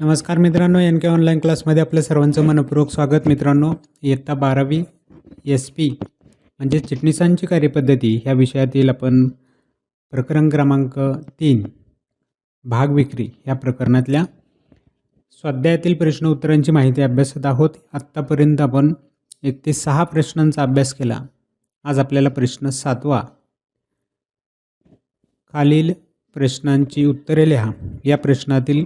नमस्कार मित्रांनो एन के ऑनलाईन क्लासमध्ये आपलं सर्वांचं मनपूर्वक स्वागत मित्रांनो. इयत्ता बारावी एस पी म्हणजे चिटणीसांची कार्यपद्धती. ह्या विषयातील आपण प्रकरण क्रमांक तीन भाग विक्री ह्या प्रकरणातल्या स्वाध्यायातील प्रश्न उत्तरांची माहिती अभ्यासत आहोत. आत्तापर्यंत आपण एक ते सहा प्रश्नांचा अभ्यास केला. आज आपल्याला प्रश्न सातवा. खालील प्रश्नांची उत्तरे लिहा. या प्रश्नातील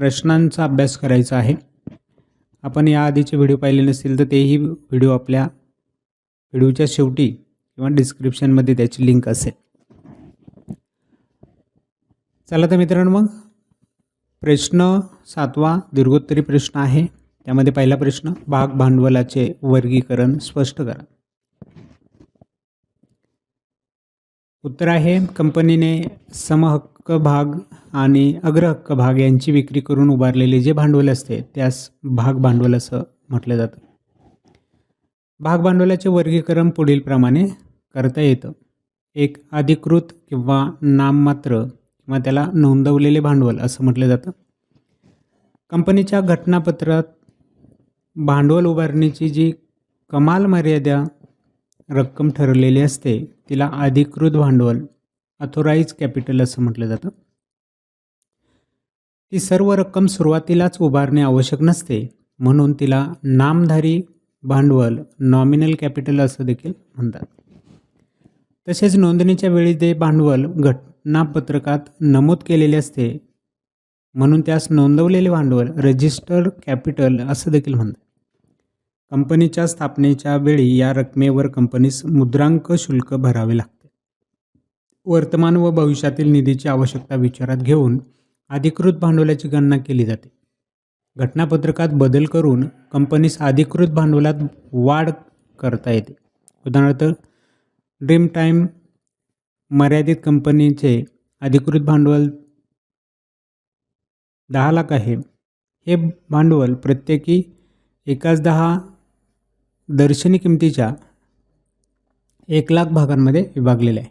प्रश्नांचा अभ्यास करायचा आहे. आपण या आधीचे व्हिडिओ पाहिले नसतील तर तेही व्हिडिओ आपल्या व्हिडिओच्या शेवटी किंवा डिस्क्रिप्शनमध्ये त्याची लिंक असेल. चला तर मित्रांनो मग. प्रश्न सातवा दीर्घोत्तरी प्रश्न आहे. त्यामध्ये पहिला प्रश्न भाग भांडवलाचे वर्गीकरण स्पष्ट करा. उत्तर आहे कंपनीने समहक्क भाग आणि अग्रहक्क भाग यांची विक्री करून उभारलेले जे भांडवल असते त्यास भाग भांडवल असं म्हटलं जातं. भाग भांडवलाचे वर्गीकरण पुढीलप्रमाणे करता येतं. एक अधिकृत किंवा नाममात्र किंवा त्याला नोंदवलेले भांडवल असं म्हटलं जातं. कंपनीच्या घटनापत्रात भांडवल उभारणीची जी कमाल मर्यादा रक्कम ठरलेली असते तिला अधिकृत भांडवल अथोराईज कॅपिटल असं म्हटलं जातं. ती सर्व रक्कम सुरुवातीलाच उभारणे आवश्यक नसते म्हणून तिला नामधारी भांडवल नॉमिनल कॅपिटल असं देखील म्हणतात. तसेच नोंदणीच्या वेळी ते भांडवल घटनापत्रकात नमूद केलेले असते म्हणून त्यास नोंदवलेले भांडवल रजिस्टर्ड कॅपिटल असं देखील म्हणतात. कंपनीच्या स्थापनेच्या वेळी या रकमेवर कंपनीस मुद्रांक शुल्क भरावे लागते. वर्तमान व भविष्यातील निधीची आवश्यकता विचारात घेऊन अधिकृत भांडवलाची गणना केली जाते. घटनापत्रकात बदल करून कंपनीस अधिकृत भांडवलात वाढ करता येते. उदाहरणार्थ ड्रीम टाईम मर्यादित कंपनीचे अधिकृत भांडवल दहा लाख आहे. हे भांडवल प्रत्येकी एकाच दहा दर्शनी किमतीच्या एक लाख भागांमध्ये विभागलेले आहे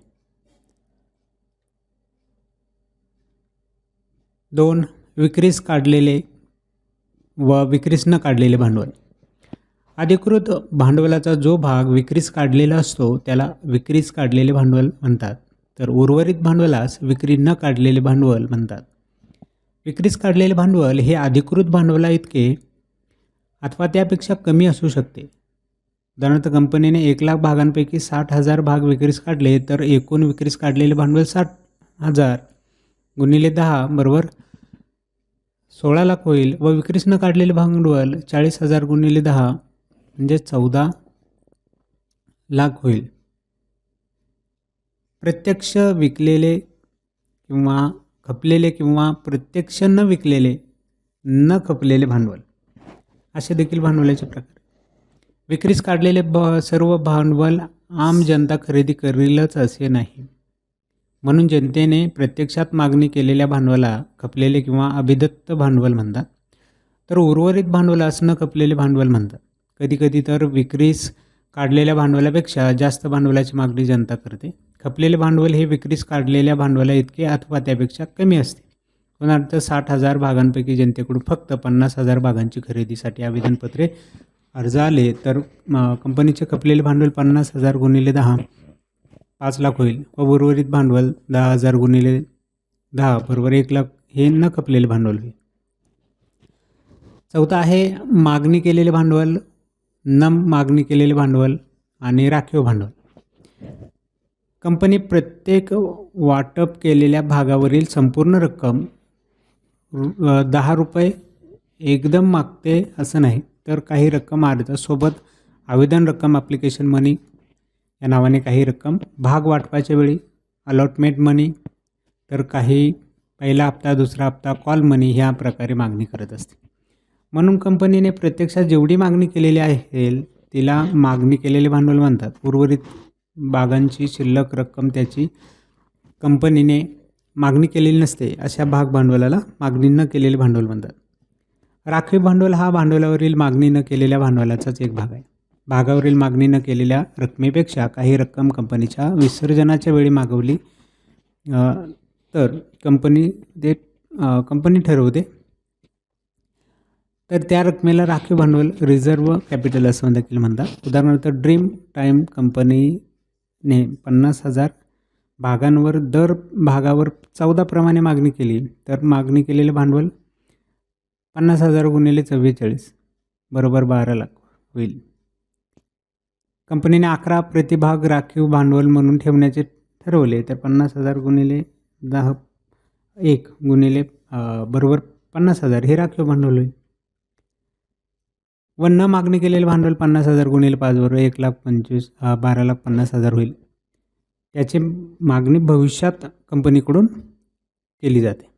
दोन विक्रीस काढलेले व विक्रीस न काढलेले भांडवल. अधिकृत भांडवलाचा जो भाग विक्रीस काढलेला असतो त्याला विक्रीस काढलेले भांडवल म्हणतात. तर उर्वरित भांडवलास विक्री न काढलेले भांडवल म्हणतात. विक्रीस काढलेले भांडवल हे अधिकृत भांडवला इतके अथवा त्यापेक्षा कमी असू शकते. उदाहरणार्थ कंपनीने एक लाख भागांपैकी साठ हजार भाग विक्रीस काढले तर एकूण विक्रीस काढलेले भांडवल साठ हजार गुणिले दहा बरोबर सोळा लाख होईल व विक्रीस न काढलेले भांडवल चाळीस हजार गुणिले दहा म्हणजे चौदा लाख होईल. प्रत्यक्ष विकलेले किंवा खपलेले किंवा प्रत्यक्ष न विकलेले न खपलेले भांडवल. असे देखील भांडवलाचे प्रकार विक्रीस काढलेले ब सर्व भांडवल आम जनता खरेदी करीलच असे नाही. म्हणून जनतेने प्रत्यक्षात मागणी केलेल्या भांडवला खपलेले किंवा अभिदत्त भांडवल म्हणतात. तर उर्वरित भांडवलास न खपलेले भांडवल म्हणतात. कधीकधी तर विक्रीस काढलेल्या भांडवलापेक्षा जास्त भांडवलाची मागणी जनता करते. खपलेले भांडवल हे विक्रीस काढलेल्या भांडवला इतके अथवा त्यापेक्षा कमी असते. उदाहरणार्थ साठ हजार भागांपैकी जनतेकडून फक्त पन्नास हजार भागांची खरेदीसाठी आवेदनपत्रे अर्ज आले तर कंपनीचे खपलेले भांडवल पन्नास हजार गुणिले दहा पाच लाख होईल. व उर्वरित भांडवल दहा हजार गुणिले दहा बरोबर एक लाख हे न खपलेले भांडवल होईल. चौथा आहे मागणी केलेले भांडवल न मागणी केलेले भांडवल आणि राखीव भांडवल. कंपनी प्रत्येक वाटप केलेल्या भागावरील संपूर्ण रक्कम दहा रुपये एकदम मागते असं नाही. तर काही रक्कम अर्जासोबत आवेदन रक्कम ॲप्लिकेशन मनी या नावाने काही रक्कम भाग वाटपाच्या वेळी अलॉटमेंट मनी तर काही पहिला हप्ता दुसरा हप्ता कॉल मनी ह्या प्रकारे मागणी करत असते. म्हणून कंपनीने प्रत्यक्षात जेवढी मागणी केलेली आहे तिला मागणी केलेले भांडवल म्हणतात. उर्वरित भागांची शिल्लक रक्कम त्याची कंपनीने मागणी केलेली नसते अशा भाग भांडवलाला मागणी न केलेले भांडवल म्हणतात. राखीव भांडवल हा भांडवलावरील मागणी न केलेल्या भांडवलाचाच एक भाग आहे. भागावरील मागणी न केलेल्या रकमेपेक्षा काही रक्कम कंपनीच्या विसर्जनाच्या वेळी मागवली तर कंपनी ते कंपनी ठरवते तर त्या रकमेला राखीव भांडवल रिझर्व कॅपिटल असं देखील म्हणतात. उदाहरणार्थ ड्रीम टाईम कंपनीने पन्नास हजार भागांवर दर भागावर चौदा प्रमाणे मागणी केली. तर मागणी केलेले भांडवल पन्नास हजार गुणिले चव्वेचाळीस. बरोबर बारा लाख होईल. कंपनीने अकरा प्रतिभाग राखीव भांडवल म्हणून ठेवण्याचे ठरवले तर पन्नास हजार गुणिले दहा एक गुणिले बरोबर पन्नास हजार हे राखीव भांडवल होईल. व न मागणी केलेले भांडवल पन्नास हजार गुणिले पाच बरोबर एक लाख पंचवीस बारा लाख पन्नास हजार होईल. त्याची मागणी भविष्यात कंपनीकडून केली जाते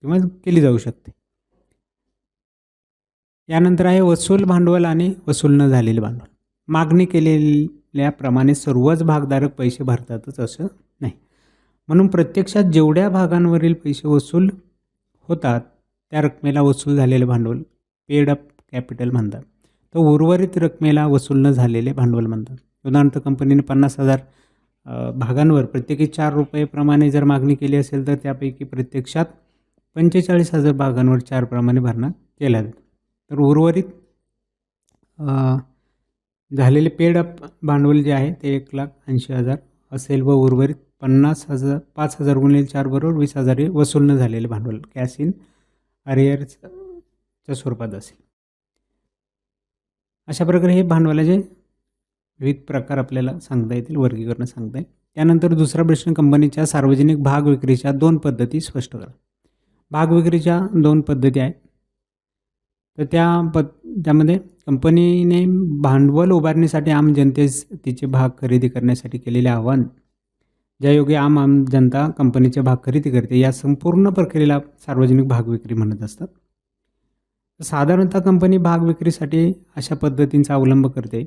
किंवा केली जाऊ शकते. यानंतर आहे वसूल भांडवल आणि वसूल न झालेले भांडवल. मागणी केलेल्याप्रमाणे सर्वच भागधारक पैसे भरतातच असं नाही. म्हणून प्रत्यक्षात जेवढ्या भागांवरील पैसे वसूल होतात त्या रकमेला वसूल झालेले भांडवल पेड अप कॅपिटल म्हणतात. तर उर्वरित रकमेला वसूल न झालेले भांडवल म्हणतात. उदाहरणार्थ कंपनीने पन्नास हजार भागांवर प्रत्येकी चार रुपयेप्रमाणे जर मागणी केली असेल तर त्यापैकी प्रत्यक्षात पंचेचाळीस हजार भागांवर चार प्रमाणे भरणा केला जातो तर उर्वरित झालेले पेड अप भांडवल जे आहे ते एक लाख ऐंशी हजार असेल व उर्वरित पन्नास हजार पाच हजार गुणिले चार बरोबर वीस हजार हे वसूल न झालेले भांडवल. कॅश इन अरियरच्या स्वरूपात असेल. अशा प्रकारे हे भांडवलाचे विविध प्रकार आपल्याला सांगता येतील वर्गीकरण सांगता येईल. त्यानंतर दुसरा प्रश्न कंपनीच्या सार्वजनिक भाग विक्रीच्या दोन पद्धती स्पष्ट करा. भाग विक्रीच्या दोन पद्धती आहेत. तर त्या प त्यामध्ये कंपनीने भांडवल उभारणीसाठी आम जनतेस तिचे भाग खरेदी करण्यासाठी केलेले आव्हान. ज्यायोगे आम आम जनता कंपनीचे भाग खरेदी करते या संपूर्ण प्रक्रियेला सार्वजनिक भाग विक्री म्हणत असतात. साधारणतः कंपनी भाग विक्रीसाठी अशा पद्धतींचा अवलंब करते.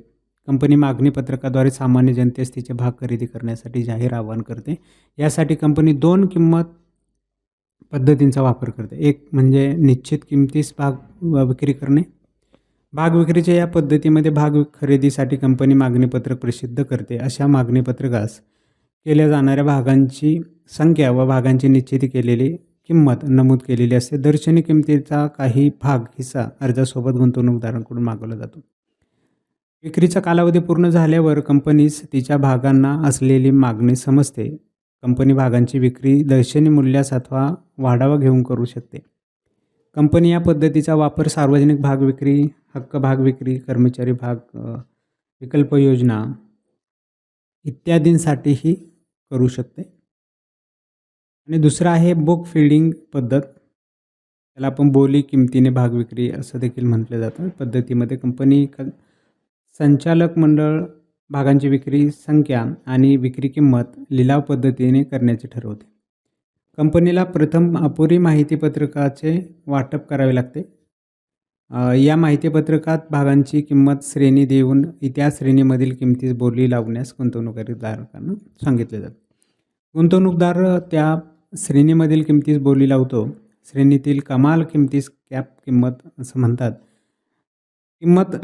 कंपनी मागणी पत्रकाद्वारे सामान्य जनतेस तिचे भाग खरेदी करण्यासाठी जाहीर आवाहन करते. यासाठी कंपनी दोन किंमत पद्धतींचा वापर करते. एक म्हणजे निश्चित किमतीस भाग व विक्री करणे. भाग विक्रीच्या या पद्धतीमध्ये भाग खरेदीसाठी कंपनी मागणीपत्रक प्रसिद्ध करते. अशा मागणीपत्रकास केल्या जाणाऱ्या भागांची संख्या व भागांची निश्चित केलेली किंमत नमूद केलेली असते. दर्शनी किमतीचा काही भाग हिस्सा अर्जासोबत गुंतवणूकदारांकडून मागवला जातो. विक्रीचा कालावधी पूर्ण झाल्यावर कंपनीस तिच्या भागांना असलेली मागणी समजते. कंपनी भागांची विक्री दर्शनी मूल्यास अथवा वाढावा घेऊन करू शकते. कंपनी या पद्धतीचा वापर सार्वजनिक भाग विक्री हक्क भाग विक्री कर्मचारी भाग विकल्प योजना इत्यादींसाठीही करू शकते. आणि दुसरं आहे बुक फिल्डिंग पद्धत. त्याला आपण बोली किमतीने भाग विक्री असं देखील म्हटलं जातं. पद्धतीमध्ये कंपनी क संचालक मंडळ भागांची विक्री संख्या आणि विक्री किंमत लिलाव पद्धतीने करण्याचे ठरवते. कंपनीला प्रथम अपुरी माहितीपत्रकाचे वाटप करावे लागते. या माहितीपत्रकात भागांची किंमत श्रेणी देऊन त्या श्रेणीमधील किमतीस बोली लावण्यास गुंतवणूकदारांना सांगितले जाते. गुंतवणूकदार त्या श्रेणीमधील किमतीस बोली लावतो. श्रेणीतील कमाल किमतीस कॅप किंमत असं म्हणतात. किंमत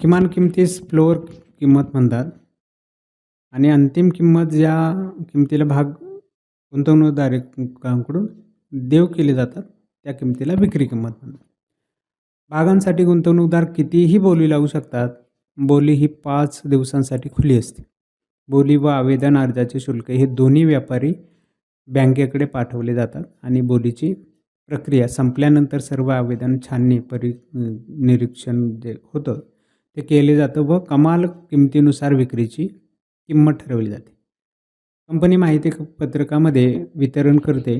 किमान किमतीस फ्लोअर किंमत म्हणतात. आणि अंतिम किंमत ज्या किमतीला भाग गुंतवणूकदारांकडून देव केले जातात त्या किमतीला विक्री किंमत म्हणतात. भागांसाठी गुंतवणूकदार कितीही बोली लावू शकतात बोली ही पाच दिवसांसाठी खुली असते. बोली व आवेदन अर्जाचे शुल्क हे दोन्ही व्यापारी बँकेकडे पाठवले जातात आणि बोलीची प्रक्रिया संपल्यानंतर सर्व आवेदन छाननी परि निरीक्षण जे होतं ते केले जातं व कमाल किमतीनुसार विक्रीची किंमत ठरवली जाते. कंपनी माहिती पत्रकामध्ये वितरण करते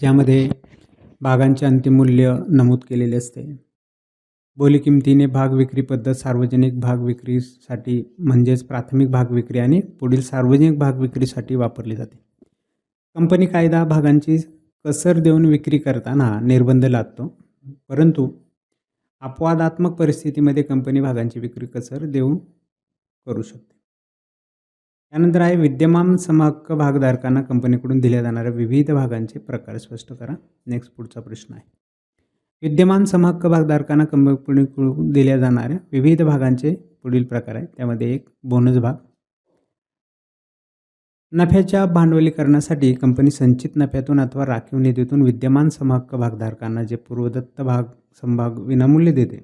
ज्यामध्ये भागांचे अंतिम मूल्य नमूद केलेले असते. बोली किमतीने भाग विक्री पद्धत सार्वजनिक भाग विक्रीसाठी म्हणजेच प्राथमिक भाग विक्री आणि पुढील सार्वजनिक भाग विक्रीसाठी वापरली जाते. कंपनी कायदा भागांची कसर देऊन विक्री करताना निर्बंध लागतो परंतु अपवादात्मक परिस्थितीमध्ये कंपनी भागांची विक्री कसर देऊन करू शकते. त्यानंतर आहे विद्यमान समहक्क भागधारकांना कंपनीकडून दिल्या जाणाऱ्या विविध भागांचे प्रकार स्पष्ट करा. नेक्स्ट पुढचा प्रश्न आहे. विद्यमान समहक्क भागधारकांना कंपनीकडून दिल्या जाणाऱ्या विविध भागांचे पुढील प्रकार आहेत. त्यामध्ये एक बोनस भाग. नफ्याच्या भांडवलीकरणासाठी कंपनी संचित नफ्यातून अथवा राखीव निधीतून विद्यमान समहक्क भागधारकांना जे पूर्वदत्त भाग समभाग विनामूल्य देते.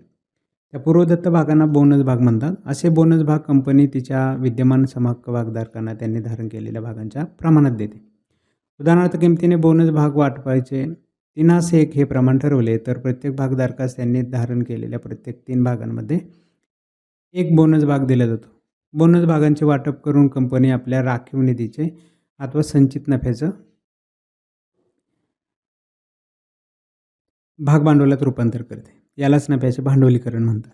त्या पूर्वदत्त भागांना बोनस भाग म्हणतात. असे बोनस भाग कंपनी तिच्या विद्यमान समहक्क भागधारकांना त्यांनी धारण केलेल्या भागांच्या प्रमाणात देते. उदाहरणार्थ किमतीने बोनस भाग वाटपायचे तीनास एक हे प्रमाण ठरवले तर प्रत्येक भागधारकास त्यांनी धारण केलेल्या प्रत्येक तीन भागांमध्ये एक बोनस भाग दिला जातो. बोनस भागांचे वाटप करून कंपनी आपल्या राखीव निधीचे अथवा संचित नफ्याचं भाग भांडवलात रूपांतर करते. यालाच नफ्याचे भांडवलीकरण म्हणतात.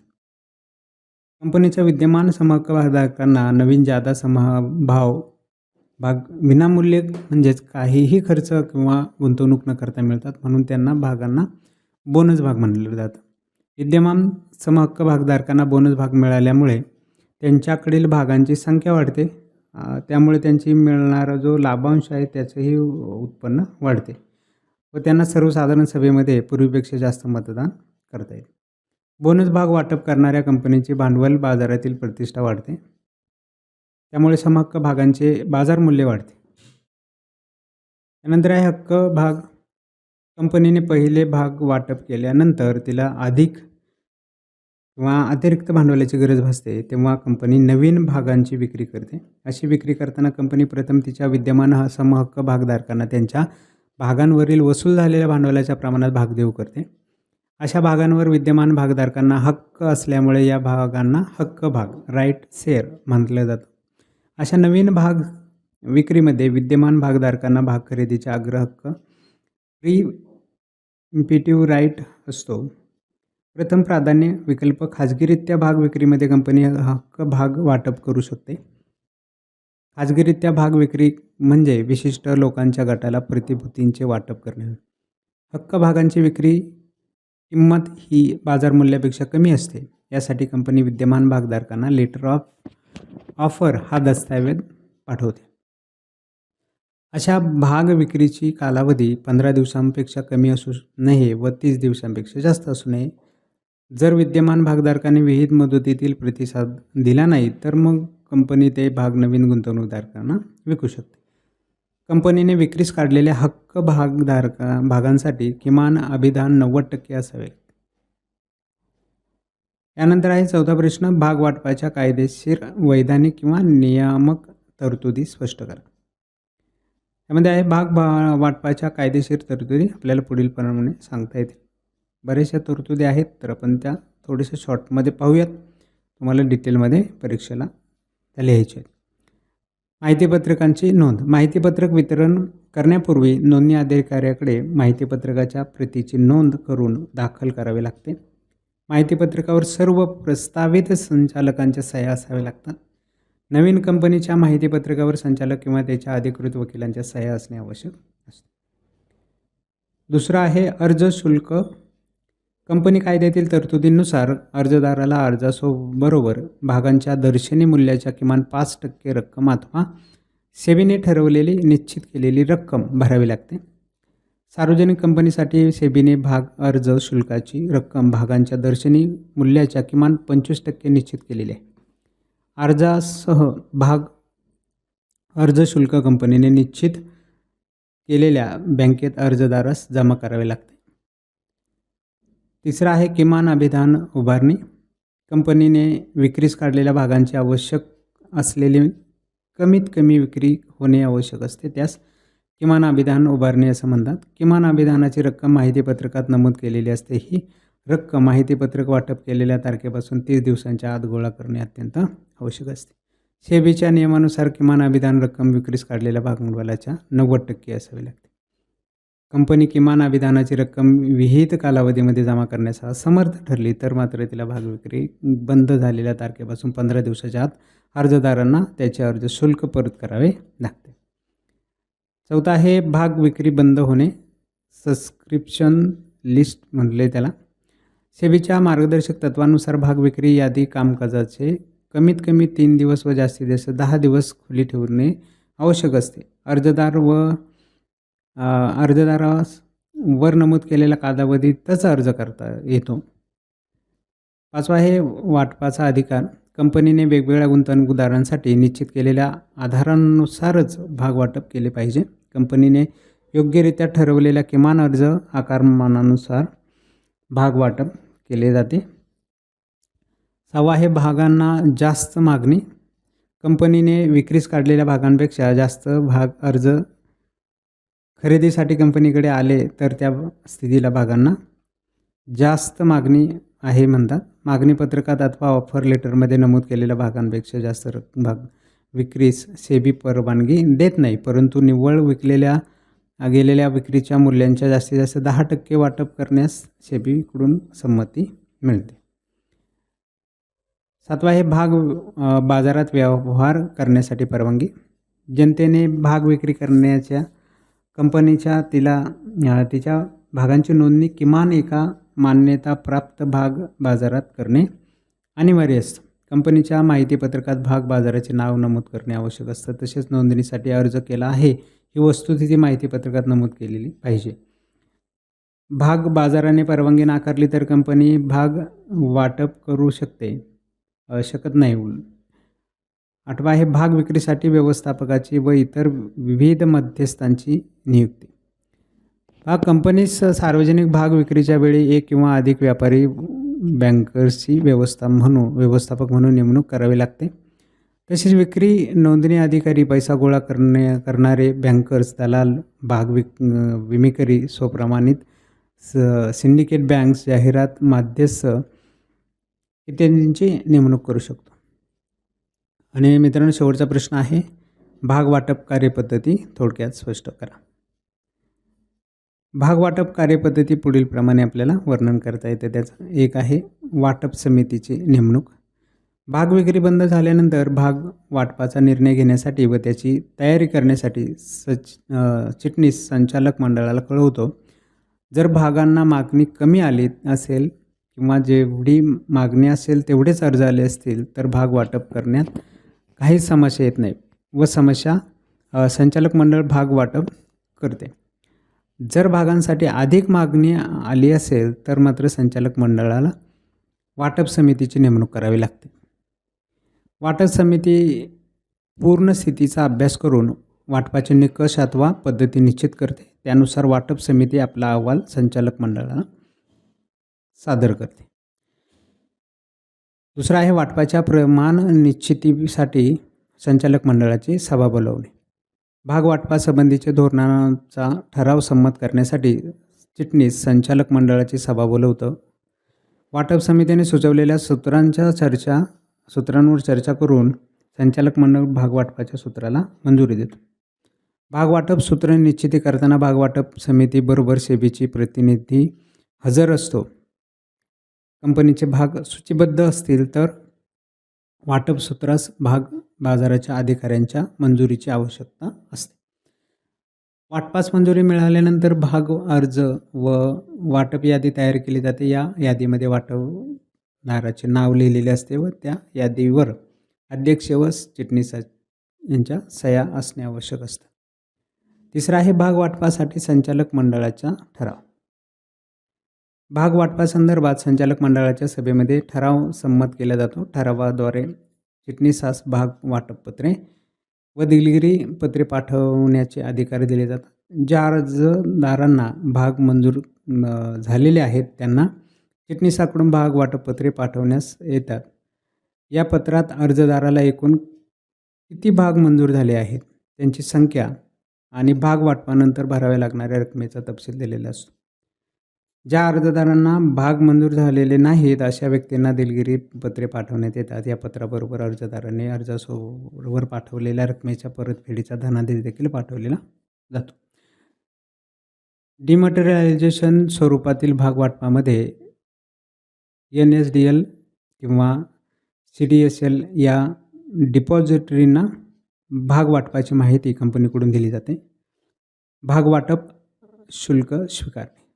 कंपनीच्या विद्यमान समभागधारकांना भागधारकांना नवीन जादा समभाव भाग विनामूल्य म्हणजेच काहीही खर्च किंवा गुंतवणूक न करता मिळतात म्हणून त्यांना भागांना बोनस भाग म्हणलं जातं. विद्यमान समहक्क भागधारकांना बोनस भाग मिळाल्यामुळे त्यांच्याकडील भागांची संख्या वाढते. त्यामुळे त्यांची मिळणारा जो लाभांश आहे त्याचंही उत्पन्न वाढते. व त्यांना सर्वसाधारण सभेमध्ये पूर्वीपेक्षा जास्त मतदान करता येईल. बोनस भाग वाटप करणाऱ्या कंपनीची भांडवल बाजारातील प्रतिष्ठा वाढते. त्यामुळे समहक्क भागांचे बाजार मूल्य वाढते. त्यानंतर आहे हक्क भाग. कंपनीने पहिले भाग वाटप केल्यानंतर तिला अधिक किंवा अतिरिक्त भांडवलाची गरज भासते तेव्हा कंपनी नवीन भागांची विक्री करते. अशी विक्री करताना कंपनी प्रथम तिच्या विद्यमान समहक्क भागधारकांना त्यांच्या भागांवरील वसूल झालेल्या भांडवलाच्या प्रमाणात भाग देऊ करते. अशा भागांवर विद्यमान भागधारकांना हक्क असल्यामुळे या भागांना हक्क भाग राईट शेअर म्हटलं जातं. अशा नवीन भाग विक्रीमध्ये विद्यमान भागधारकांना भाग खरेदीचा आग्रह हक्क प्री इम्पिटिव्ह राईट असतो. प्रथम प्राधान्य विकल्प खाजगीरित्या भाग विक्रीमध्ये कंपनी हक्क भाग वाटप करू शकते. खाजगीरित्या भाग विक्री म्हणजे विशिष्ट लोकांच्या गटाला प्रतिभूतींचे वाटप करणे. हक्क भागांची विक्री किंमत ही बाजार मूल्यापेक्षा कमी असते. यासाठी कंपनी विद्यमान भागधारकांना लेटर ऑफ ऑफर हा दस्तऐवज पाठवते. अशा भाग विक्रीची कालावधी पंधरा दिवसांपेक्षा कमी असू नये व तीस दिवसांपेक्षा जास्त असू नये. जर विद्यमान भागधारकांनी विहित मुदतीतील प्रतिसाद दिला नाही तर मग कंपनी ते भाग नवीन गुंतवणूकदारांना विकू शकते. कंपनीने विक्रीस काढलेल्या हक्क भागधारका भागांसाठी किमान अभिधान नव्वद टक्के असावे. यानंतर आहे चौथा प्रश्न भाग वाटपाच्या कायदेशीर वैधानिक किंवा नियामक तरतुदी स्पष्ट करा. त्यामध्ये आहे भाग भा वाटपाच्या कायदेशीर तरतुदी आपल्याला पुढील प्रमाणे सांगता येतील. बऱ्याचशा तरतुदी आहेत तर आपण त्या थोडेसे शॉर्टमध्ये पाहूयात. तुम्हाला डिटेलमध्ये परीक्षेला त्या लिहायच्या आहेत. माहितीपत्रकांची नोंद. माहितीपत्रक वितरण करण्यापूर्वी नोंदणी अधिकाऱ्याकडे माहितीपत्रकाच्या प्रतीची नोंद करून दाखल करावी लागते. माहितीपत्रकावर सर्व प्रस्तावित संचालकांच्या सह्या असाव्या लागतात. नवीन कंपनीच्या माहितीपत्रकावर संचालक किंवा त्याच्या अधिकृत वकिलांच्या सह्या असणे आवश्यक असते. दुसरं आहे अर्ज शुल्क कंपनी कायद्यातील तरतुदींनुसार अर्जदाराला अर्जासोबरोबर भागांच्या दर्शनी मूल्याच्या किमान पाच टक्के रक्कम अथवा सेबीने ठरवलेली निश्चित केलेली रक्कम भरावी लागते. सार्वजनिक कंपनीसाठी सेबीने भाग अर्ज शुल्काची रक्कम भागांच्या दर्शनी मूल्याच्या किमान पंचवीस टक्के निश्चित केलेली आहे. अर्जासह भाग अर्ज शुल्क कंपनीने निश्चित केलेल्या बँकेत अर्जदारास जमा करावे लागते. तिसरं आहे किमान अभिधान उभारणी. कंपनीने विक्रीस काढलेल्या भागांची आवश्यक असलेली कमीत कमी विक्री होणे आवश्यक असते. त्यास किमान अभिधान उभारणी असं म्हणतात. किमान अभिधानाची रक्कम माहितीपत्रकात नमूद केलेली असते. ही रक्कम माहितीपत्रक वाटप केलेल्या तारखेपासून तीस दिवसांच्या आत गोळा करणे अत्यंत आवश्यक असते. सेबीच्या नियमानुसार किमान अभिधान रक्कम विक्रीस काढलेल्या भागभांडवलाच्या नव्वद टक्के असावी लागते. कंपनी किमान अभिदानाची रक्कम विहित कालावधीमध्ये जमा करण्यास असमर्थ ठरली तर मात्र तिला भागविक्री बंद झालेल्या तारखेपासून पंधरा दिवसाच्या आत अर्जदारांना त्याचे अर्ज शुल्क परत करावे लागते. चौथा आहे भाग विक्री बंद होणे. सबस्क्रिप्शन लिस्ट म्हटले त्याला. सेबीच्या मार्गदर्शक तत्वानुसार भाग विक्री यादी कामकाजाचे कमीत कमी तीन दिवस व जास्तीत जास्त दहा दिवस खुली ठेवणे आवश्यक असते. अर्जदार व अर्जदारास वर नमूद केलेल्या कालावधीत तसा अर्ज करता येतो. पाचवा आहे वाटपाचा अधिकार. कंपनीने वेगवेगळ्या गुंतवणूकदारांसाठी निश्चित केलेल्या आधारानुसारच भागवाटप केले पाहिजे. कंपनीने योग्यरित्या ठरवलेल्या किमान अर्ज आकारमानानुसार भागवाटप केले जाते. सहावा आहे भागांना जास्त मागणी. कंपनीने विक्रीस काढलेल्या भागांपेक्षा जास्त भाग अर्ज खरेदीसाठी कंपनीकडे आले तर त्या स्थितीला भागांना जास्त मागणी आहे म्हणतात. मागणी पत्रकात अथवा ऑफर लेटरमध्ये नमूद केलेल्या भागांपेक्षा जास्त भाग विक्रीस सेबी परवानगी देत नाही. परंतु निव्वळ विकलेल्या गेलेल्या विक्रीच्या मूल्यांच्या जास्तीत जास्त दहा टक्के वाटप करण्यास सेबीकडून संमती मिळते. सातवा हे भाग बाजारात व्यवहार करण्यासाठी परवानगी. जनतेने भाग विक्री करण्याच्या कंपनीच्या तिला तिच्या भागांची नोंदणी किमान एका मान्यताप्राप्त भाग बाजारात करणे अनिवार्य असतं कंपनीच्या माहितीपत्रकात भाग बाजाराचे नाव नमूद करणे आवश्यक असतं. तसेच नोंदणीसाठी अर्ज केला आहे ही वस्तुस्थिती माहितीपत्रकात नमूद केलेली पाहिजे. भाग बाजाराने परवानगी नाकारली तर कंपनी भाग वाटप करू शकते शकत नाही. आठवा आहे भाग विक्रीसाठी व्यवस्थापकाची व इतर विविध मध्यस्थांची नियुक्ती. भाग कंपनीस सार्वजनिक भाग विक्रीच्या वेळी एक किंवा अधिक व्यापारी बँकर्सची व्यवस्था म्हणून व्यवस्थापक म्हणून नेमणूक करावी लागते. तसेच विक्री नोंदणी अधिकारी पैसा गोळा करणे करणारे बँकर्स दलाल भाग विक विमेकरी स्वप्रमाणित स सिंडिकेट बँक्स जाहिरात माध्यस्थ इत्यादींची नेमणूक करू शकतो. आणि मित्रांनो शेवटचा प्रश्न आहे. भाग वाटप कार्यपद्धती थोडक्यात स्पष्ट करा. भाग वाटप कार्यपद्धती पुढीलप्रमाणे आपल्याला वर्णन करता येते. त्याचं एक आहे वाटप समितीची नेमणूक. भाग विक्री बंद झाल्यानंतर भाग वाटपाचा निर्णय घेण्यासाठी व त्याची तयारी करण्यासाठी सच चिटणीस संचालक मंडळाला कळवतो. जर भागांना मागणी कमी आली असेल किंवा जेवढी मागणी असेल तेवढेच अर्ज आले असतील तर भाग वाटप करण्यात काहीच समस्या येत नाही व समस्या संचालक मंडळ भाग वाटप करते. जर भागांसाठी अधिक मागणी आली असेल तर मात्र संचालक मंडळाला वाटप समितीची नेमणूक करावी लागते. वाटप समिती पूर्ण स्थितीचा अभ्यास करून वाटपाचे निकष अथवा पद्धती निश्चित करते. त्यानुसार वाटप समिती आपला अहवाल संचालक मंडळाला सादर करते. दुसरा आहे वाटपाच्या प्रमाण निश्चितीसाठी संचालक मंडळाची सभा बोलवणे. भाग वाटपासंबंधीच्या धोरणाचा ठराव संमत करण्यासाठी चिटणीस संचालक मंडळाची सभा बोलवतं. वाटप समितीने सुचवलेल्या सूत्रांच्या चर्चा सूत्रांवर चर्चा करून संचालक मंडळ भाग वाटपाच्या सूत्राला मंजुरी देतो. भाग वाटप सूत्र निश्चिती करताना भाग वाटप समितीबरोबर सेबीची प्रतिनिधी हजर असतो. कंपनीचे भाग सूचीबद्ध असतील तर वाटप सूत्रास भाग बाजाराच्या अधिकाऱ्यांच्या मंजुरीची आवश्यकता असते. वाटपास मंजुरी मिळाल्यानंतर भाग अर्ज व वाटप यादी तयार केली जाते. या यादीमध्ये वाटवणाराचे नाव लिहिलेले असते व त्या यादीवर अध्यक्ष व चिटणीसा यांच्या सह्या असणे आवश्यक असतं. तिसरा आहे भाग वाटपासाठी संचालक मंडळाचा ठराव. भागवाटपासंदर्भात संचालक मंडळाच्या सभेमध्ये ठराव संमत केला जातो. ठरावाद्वारे चिटणीसास भाग वाटपपत्रे व दिलगिरी पत्रे पाठवण्याचे अधिकार दिले जातात. ज्या अर्जदारांना भाग मंजूर झालेले आहेत त्यांना चिटणीसाकडून भाग वाटपपत्रे पाठवण्यास येतात. या पत्रात अर्जदाराला एकूण किती भाग मंजूर झाले आहेत? त्यांची संख्या आणि भाग वाटपानंतर भराव्या लागणाऱ्या रकमेचा तपशील दिलेला असतो. ज्या अर्जदारांना भाग मंजूर झालेले नाहीत अशा व्यक्तींना दिलगिरी पत्रे पाठवण्यात येतात. या पत्राबरोबर अर्जदाराने अर्जासोबरोबर पाठवलेल्या रकमेच्या परतफेडीचा धनादेश देखील पाठवलेला जातो. डिमटेरियलायझेशन स्वरूपातील भागवाटपामध्ये एन एस डी एल किंवा सी डी एस एल या डिपॉझिटरींना भागवाटपाची माहिती कंपनीकडून दिली जाते. भागवाटप शुल्क स्वीकारणे.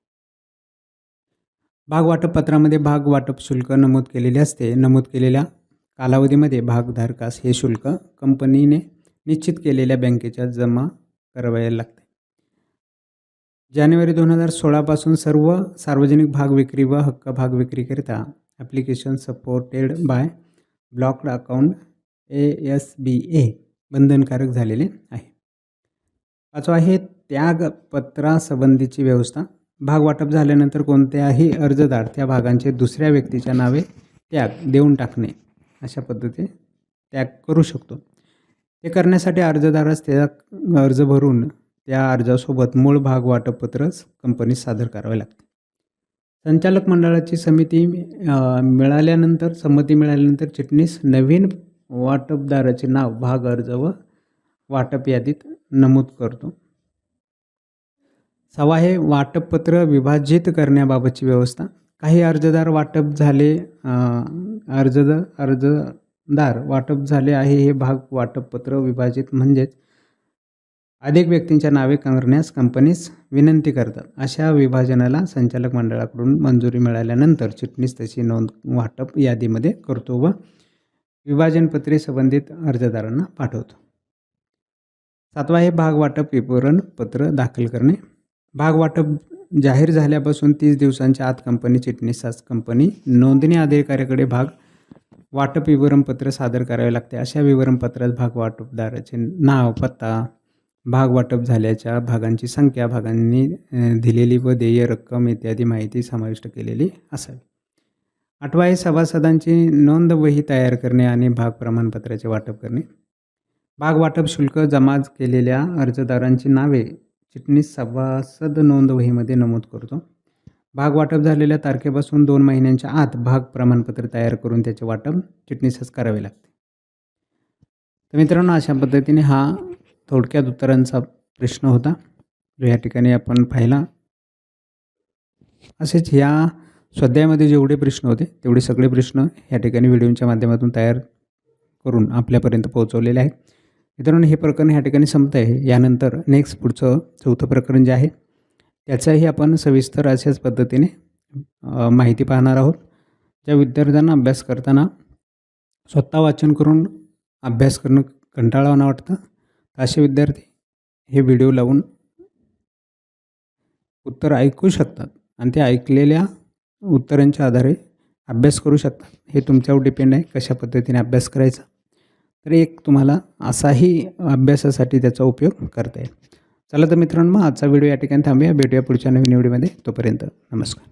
भाग वाटप पत्रामध्ये भाग वाटप शुल्क नमूद केलेले असते. नमूद केलेल्या कालावधीमध्ये भागधारकास हे शुल्क कंपनीने निश्चित केलेल्या बँकेच्या जमा करावयाला लागते. जानेवारी दोन हजार सोळापासून सर्व सार्वजनिक भाग विक्री व हक्क भाग विक्रीकरिता application supported by blocked account A S B A बंधनकारक झालेले आहे. पाचवा आहे त्यागपत्रासंबंधीची व्यवस्था. भाग वाटप झाल्यानंतर कोणत्याही अर्जदार त्या भागांचे दुसऱ्या व्यक्तीच्या नावे त्याग देऊन टाकणे अशा पद्धतीने त्याग करू शकतो. ते करण्यासाठी अर्जदारास त्या अर्ज भरून त्या अर्जासोबत मूळ भाग वाटपपत्रच कंपनीस सादर करावे लागते. संचालक मंडळाची समिती मिळाल्यानंतर संमती मिळाल्यानंतर चिटणीस नवीन वाटपदाराचे नाव भाग अर्ज व वाटप यादीत नमूद करतो. सवा हे वाटपपत्र विभाजित करण्याबाबतची व्यवस्था. काही अर्जदार वाटप झाले अर्जद अर्जदार अर्जदार वाटप झाले आहे हे भाग वाटपपत्र विभाजित म्हणजेच अधिक व्यक्तींच्या नावे करण्यास कंपनीस विनंती करतात. अशा विभाजनाला संचालक मंडळाकडून मंजुरी मिळाल्यानंतर चिटणीस तशी नोंद वाटप यादीमध्ये करतो व विभाजनपत्रे संबंधित अर्जदारांना पाठवतो. सातवा हे भाग वाटप विवरण पत्र दाखल करणे. भागवाटप जाहीर झाल्यापासून तीस दिवसांच्या आत कंपनी चिटणीसास कंपनी नोंदणी अधिकाऱ्याकडे भाग वाटप विवरणपत्र सादर करावे लागते. अशा विवरणपत्रात भाग वाटपदाराचे नाव पत्ता भाग वाटप झाल्याच्या भागांची संख्या भागांनी दिलेली व देय रक्कम इत्यादी माहिती समाविष्ट केलेली असावी. आठवा आहे सभासदांची नोंद वही तयार करणे आणि भाग प्रमाणपत्राचे वाटप करणे. भाग वाटप शुल्क जमा केलेल्या अर्जदारांची नावे चिटणीस सभासद नोंद वहीमध्ये नमूद करतो. भाग वाटप झालेल्या तारखेपासून दोन महिन्यांच्या आत भाग प्रमाणपत्र तयार करून त्याचे वाटप चिटणीसच करावे लागते. तर मित्रांनो अशा पद्धतीने हा थोडक्यात उत्तरांचा प्रश्न होता. जो या ठिकाणी आपण पाहिला. असेच ह्या स्वाध्यायामध्ये जेवढे प्रश्न होते तेवढे सगळे प्रश्न या ठिकाणी व्हिडिओच्या माध्यमातून तयार करून आपल्यापर्यंत पोहोचवलेले आहेत. मित्रांनो हे प्रकरण ह्या ठिकाणी संपत आहे. यानंतर नेक्स्ट पुढचं चौथं प्रकरण जे आहे त्याचाही आपण सविस्तर अशाच पद्धतीने माहिती पाहणार आहोत. ज्या विद्यार्थ्यांना अभ्यास करताना स्वतः वाचन करून अभ्यास करणं कंटाळवाणं वाटतं असे विद्यार्थी हे व्हिडिओ लावून उत्तर ऐकू शकतात आणि ते ऐकलेल्या उत्तरांच्या आधारे अभ्यास करू शकतात. हे तुमच्यावर डिपेंड आहे कशा पद्धतीने अभ्यास करायचा. तर एक तुम्हाला असाही अभ्यासासाठी त्याचा उपयोग करता येईल. चला तर मित्रांनो मग आजचा व्हिडिओ या ठिकाणी थांबूया. भेटूया पुढच्या नवीन व्हिडिओमध्ये. तोपर्यंत नमस्कार.